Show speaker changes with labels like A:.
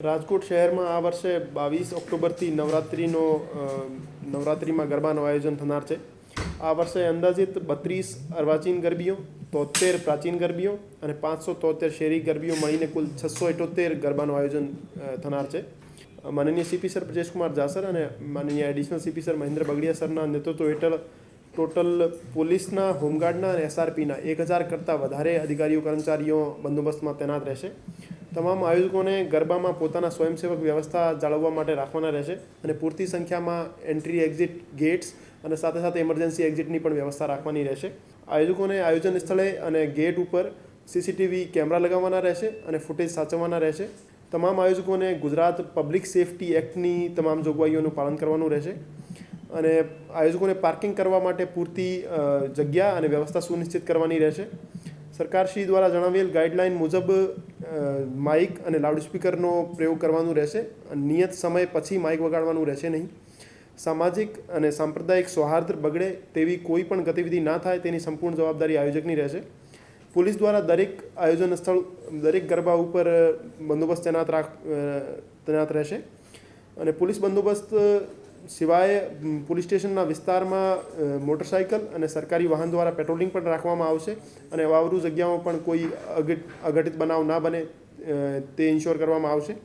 A: રાજકોટ શહેરમાં આ વર્ષે બાવીસ ઓક્ટોબરથી નવરાત્રિનો નવરાત્રિમાં ગરબાનું આયોજન થનાર છે. આ વર્ષે અંદાજિત બત્રીસ અર્વાચીન ગરબીઓ, તોતેર પ્રાચીન ગરબીઓ અને પાંચસો તોતેર શેરી ગરબીઓ મળીને કુલ છસો અઠોતેર ગરબાનું આયોજન થનાર છે. માનનીય સીપી સર બ્રજેશકુમાર જાસર અને માનનીય additional CP sir Mahendra Bagadiya સરના નેતૃત્વ હેઠળ ટોટલ પોલીસના, હોમગાર્ડના અને એસઆરપીના એક હજાર કરતાં વધારે અધિકારીઓ, કર્મચારીઓ બંદોબસ્તમાં તૈનાત રહેશે. તમામ આયોજકોને ગરબામાં પોતાના સ્વયંસેવક વ્યવસ્થા જાળવવા માટે રાખવાના રહેશે અને પૂરતી સંખ્યામાં એન્ટ્રી એક્ઝિટ ગેટ્સ અને સાથે સાથે ઇમરજન્સી એક્ઝિટની પણ વ્યવસ્થા રાખવાની રહેશે. આયોજકોને આયોજન સ્થળે અને ગેટ ઉપર સીસીટીવી કેમેરા લગાવવાના રહેશે અને ફૂટેજ સાચવવાના રહેશે. તમામ આયોજકોને ગુજરાત પબ્લિક સેફટી એક્ટની તમામ જોગવાઈઓનું પાલન કરવાનું રહેશે અને આયોજકોને પાર્કિંગ કરવા માટે પૂરતી જગ્યા અને વ્યવસ્થા સુનિશ્ચિત કરવાની રહેશે. સરકારશ્રી દ્વારા જણાવેલ ગાઈડલાઇન મુજબ માઇક અને લાઉડસ્પીકરનો પ્રયોગ કરવાનું રહેશે. નિયત સમય પછી માઇક વગાડવાનું રહેશે નહીં. સામાજિક અને સાંપ્રદાયિક સૌહાર્દ બગડે તેવી કોઈ પણ ગતિવિધિ ના થાય તેની સંપૂર્ણ જવાબદારી આયોજકની રહેશે. પોલીસ દ્વારા દરેક આયોજન સ્થળ, દરેક ગરબા ઉપર બંદોબસ્ત તૈનાત રાખ તૈનાત રહેશે. અને પોલીસ બંદોબસ્ત સિવાય પોલીસ સ્ટેશનના વિસ્તારમાં મોટરસાઇકલ અને સરકારી વાહન દ્વારા પેટ્રોલિંગ પણ રાખવામાં આવશે અને વાવરૂ જગ્યાઓ પણ કોઈ અઘટ, અઘટિત બનાવ ના બને તે ઇન્શ્યોર કરવામાં આવશે.